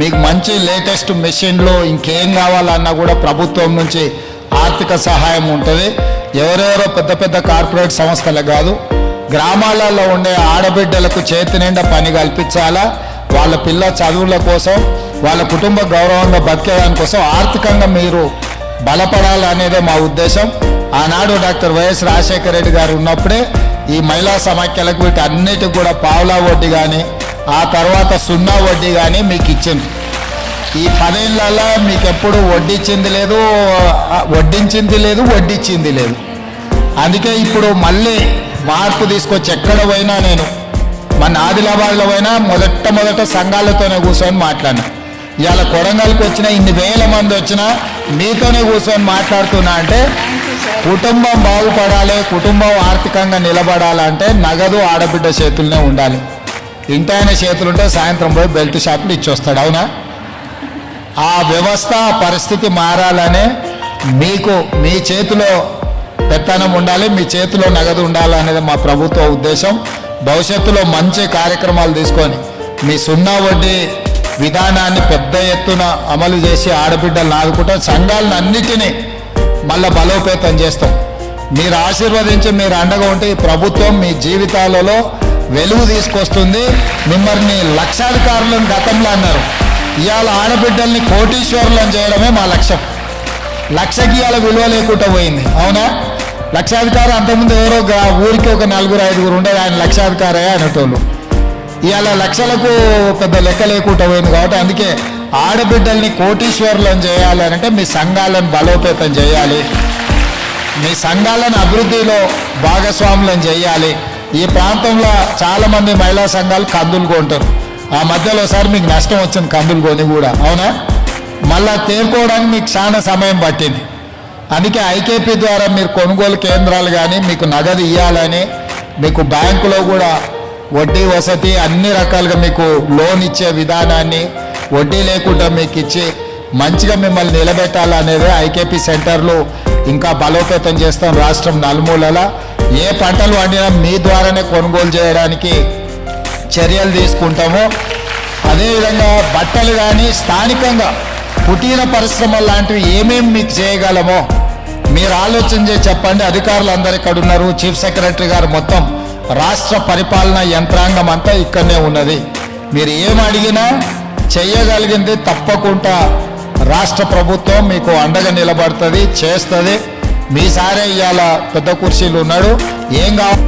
మీకు మంచి లేటెస్ట్ మెషిన్లు ఇంకేం కావాలన్నా కూడా ప్రభుత్వం నుంచి ఆర్థిక సహాయం ఉంటుంది. ఎవరెవరో పెద్ద పెద్ద కార్పొరేట్ సంస్థలే కాదు గ్రామాలలో ఉండే ఆడబిడ్డలకు చేతి నిండా పని కల్పించాలా? వాళ్ళ పిల్ల చదువుల కోసం వాళ్ళ కుటుంబ గౌరవంగా బతికేదాని కోసం ఆర్థికంగా మీరు బలపడాలనేదే మా ఉద్దేశం. ఆనాడు డాక్టర్ వైఎస్ రాజశేఖర రెడ్డి గారు ఉన్నప్పుడే ఈ మహిళా సమాఖ్యలకు వీటి అన్నిటికి కూడా పావులా వడ్డీ కానీ ఆ తర్వాత సున్నా వడ్డీ కానీ మీకు ఇచ్చింది ఈ పదేళ్ళలో మీకు ఎప్పుడు వడ్డించింది లేదు వడ్డించింది లేదు వడ్డించింది లేదు. అందుకే ఇప్పుడు మళ్ళీ మార్పు తీసుకొచ్చి ఎక్కడ పోయినా నేను మన ఆదిలాబాద్లో పోయినా మొదట మొదట సంఘాలతోనే కూర్చొని మాట్లాడినా. ఇవాళ కొడంగల్కి వచ్చిన ఇన్ని వేల మంది వచ్చినా మీతోనే కూర్చొని మాట్లాడుతున్నా అంటే కుటుంబం బాగుపడాలి కుటుంబం ఆర్థికంగా నిలబడాలంటే నగదు ఆడబిడ్డ చేతుల్నే ఉండాలి. ఇంటాయన చేతులుంటే సాయంత్రం పోయి బెల్ట్ షాపులు ఇచ్చొస్తాడు అవునా? ఆ వ్యవస్థ పరిస్థితి మారాలనే మీకు మీ చేతిలో పెత్తనం ఉండాలి మీ చేతిలో నగదు ఉండాలి అనేది మా ప్రభుత్వ ఉద్దేశం. భవిష్యత్తులో మంచి కార్యక్రమాలు తీసుకొని మీ సున్నా వడ్డీ విధానాన్ని పెద్ద ఎత్తున అమలు చేసి ఆడబిడ్డలు ఆదుకుంటాం సంఘాలను అన్నిటినీ మళ్ళీ బలోపేతం చేస్తాం. మీరు ఆశీర్వదించి మీరు అండగా ఉంటే ఈ ప్రభుత్వం మీ జీవితాలలో వెలుగు తీసుకొస్తుంది. మిమ్మల్ని లక్షాధికారులను గతంలో అన్నారు. ఇవాళ ఆడబిడ్డల్ని కోటీశ్వరులను చేయడమే మా లక్ష్యం. లక్షకి ఇవాళ విలువ లేకుండా పోయింది. అవునా? లక్షాధికారి అంతకుముందు ఎవరో ఊరికి ఒక నలుగురు ఐదుగురు ఉండేది. ఆయన లక్షాధికారే అనేటోళ్ళు. ఇవాళ లక్షలకు పెద్ద లెక్క లేకుండా పోయింది కాబట్టి అందుకే ఆడబిడ్డల్ని కోటీశ్వరులను చేయాలంటే మీ సంఘాలను బలోపేతం చేయాలి. మీ సంఘాలను అభివృద్ధిలో భాగస్వాములను చేయాలి. ఈ ప్రాంతంలో చాలా మంది మహిళా సంఘాలు కందులు కొంటారు. ఆ మధ్యలో ఒకసారి మీకు నష్టం వచ్చింది కందులు కొని కూడా. అవునా? మళ్ళా తేరుకోవడానికి మీకు చాలా సమయం పట్టింది. అందుకే ఐకేపీ ద్వారా మీరు కొనుగోలు కేంద్రాలు కానీ మీకు నగదు ఇవ్వాలని మీకు బ్యాంకులో కూడా వడ్డీ వసతి అన్ని రకాలుగా మీకు లోన్ ఇచ్చే విధానాన్ని వడ్డీ లేకుండా మీకు ఇచ్చి మంచిగా మిమ్మల్ని నిలబెట్టాలనేది ఐకేపీ సెంటర్లు ఇంకా బలోపేతం చేస్తాం రాష్ట్రం నలుమూలల. ఏ పంటలు వండినా మీ ద్వారానే కొనుగోలు చేయడానికి చర్యలు తీసుకుంటాము అదేవిధంగా బట్టలు కానీ స్థానికంగా కుటీర పరిశ్రమలు లాంటివి ఏమేమి మీకు చేయగలమో మీరు ఆలోచన చేసి చెప్పండి. అధికారులు అందరు ఇక్కడ ఉన్నారు. చీఫ్ సెక్రటరీ గారు మొత్తం రాష్ట్ర పరిపాలన యంత్రాంగం అంతా ఇక్కడనే ఉన్నది. మీరు ఏం అడిగినా చేయగలిగింది తప్పకుండా రాష్ట్ర ప్రభుత్వం మీకు అండగా నిలబడుతుంది చేస్తుంది. మీ సారే ఇవాళ పెద్ద కుర్చీలు ఉన్నాడు. ఏం కావాలి?